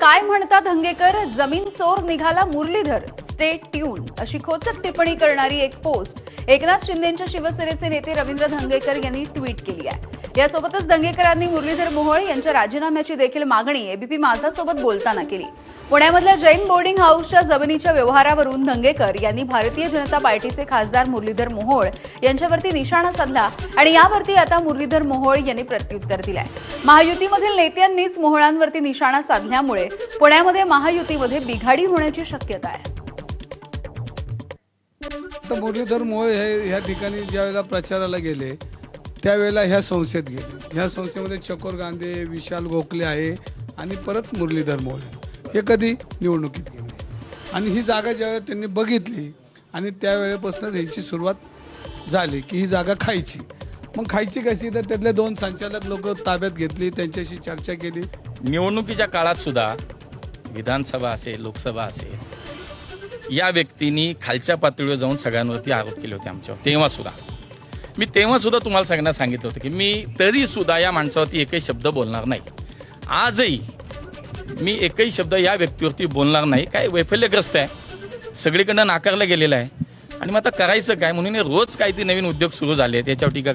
काय म्हणतात हंगेकर? जमीन चोर निघाला मुरलीधर. स्टे ट्यून अशी खोचक टिप्पणी करणारी एक पोस्ट एकनाथ शिंदेच्या शिवसेनेचे नेते रवींद्र धंगेकर यांनी ट्विट केली आहे. यासोबतच दंगेकरांनी मुरलीधर मोहोळ यांच्या राजीनाम्याची देखील मागणी एबीपी माझासोबत बोलताना केली. पुण्यामधल्या जैन बोर्डिंग हाऊसच्या जमिनीच्या व्यवहारावरून धंगेकर यांनी भारतीय जनता पार्टीचे खासदार मुरलीधर मोहोळ यांच्यावरती निशाणा साधला आणि यावरती आता मुरलीधर मोहोळ यांनी प्रत्युत्तर दिलंय. महायुतीमधील नेत्यांनीच मोहोळांवरती निशाणा साधल्यामुळे पुण्यामध्ये महायुतीमध्ये बिघाडी होण्याची शक्यता आहे. तर मुरलीधर मोहोळ हे ह्या ठिकाणी ज्यावेळेला प्रचाराला गेले त्यावेळेला ह्या संस्थेत गेले. ह्या संस्थेमध्ये चकोर गांधे विशाल गोखले आहे आणि परत मुरलीधर मोहोळ. आहे. हे कधी निवडणुकीत गेले आणि ही जागा ज्यावेळेला त्यांनी बघितली आणि त्यावेळेपासून त्यांची सुरुवात झाली की ही जागा खायची. मग खायची कशी? तर त्यातले दोन संचालक लोक ताब्यात घेतली त्यांच्याशी चर्चा केली. निवडणुकीच्या काळात सुद्धा विधानसभा असेल लोकसभा असेल या व्यक्तींनी खालच्या पातळीवर जाऊन सगळ्यांवरती आरोप केले होते आमच्यावर. तेव्हा सुद्धा. मी तेव्हा सुद्धा तुम्हाला सगळ्यांना सांगितलं होतं की मी तरी सुद्धा या माणसावरती एकही शब्द बोलणार नाही. आजही मी एकही शब्द या व्यक्तीवरती बोलणार नाही. काय वैफल्यग्रस्त आहे. सगळीकडनं नाकारलं गेलेलं आहे. आणि मग आता करायचं काय? म्हणून रोज रोज काहीतरी नवीन उद्योग सुरू झाले आहेत याच्यावर टीका